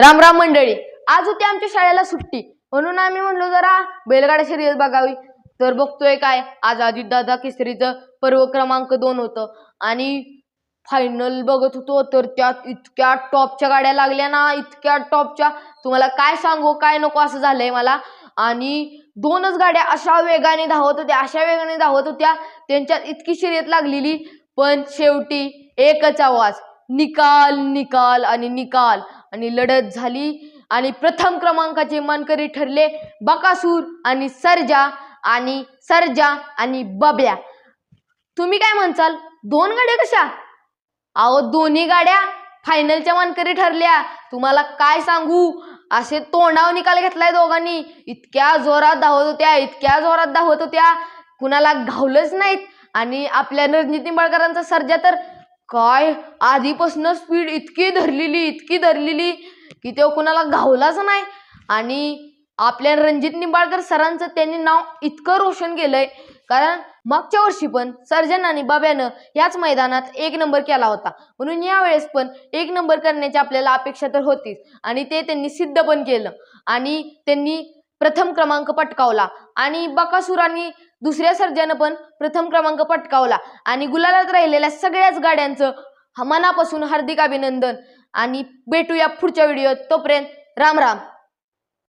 राम राम मंडळी. आज होती आमच्या शाळेला सुट्टी. म्हणून आम्ही म्हणलो जरा बैलगाडा शर्यत बघावी. तर बघतोय काय? आज दादा केसरीचं पर्व क्रमांक दोन होतं. आणि फायनल बघत होतो तर त्यात इतक्या टॉपच्या गाड्या लागल्या ना इतक्या टॉपच्या. तुम्हाला काय सांगू काय नको असं झालंय मला. आणि दोनच गाड्या अशा वेगाने धावत होत्या अशा वेगाने धावत होत्या. त्यांच्यात इतकी शर्यत लागलेली पण शेवटी एकच आवाज. निकाल निकाल आणि निकाल. आणि लढत झाली. आणि प्रथम क्रमांकाचे मानकरी ठरले बकासूर आणि सरजा आणि सरजा आणि बब्या तुम्ही काय म्हणचाल? दोन गाड्या कशा? अहो दोन्ही गाड्या फायनलच्या मानकरी ठरल्या. तुम्हाला काय सांगू? असे तोंडाव निकाल घेतलाय दोघांनी. इतक्या जोरात धावत होत्या इतक्या जोरात धावत होत्या. कुणाला घावलंच नाहीत. आणि आपल्या रणजित निंबाळकरांचा सर्जा तर काय? आधीपासून स्पीड इतकी धरलेली इतकी धरलेली की तो कुणाला घावलाच नाही. आणि आपल्या रणजित निंबाळकर सरांचं त्यांनी नाव इतकं रोशन केलंय. कारण मागच्या वर्षी पण सर्जन आणि बाब्यानं याच मैदानात एक नंबर केला होता. म्हणून यावेळेस पण एक नंबर करण्याची आपल्याला अपेक्षा तर होतीच. आणि ते त्यांनी सिद्ध पण केलं. आणि त्यांनी प्रथम क्रमांक पटकावला. आणि बकासुरांनी दुसऱ्या सर्जानं पण प्रथम क्रमांक पटकावला. आणि गुलालात राहिलेल्या सगळ्याच गाड्यांचं मनापासून हार्दिक अभिनंदन. आणि भेटूया पुढच्या व्हिडिओत तोपर्यंत. राम राम.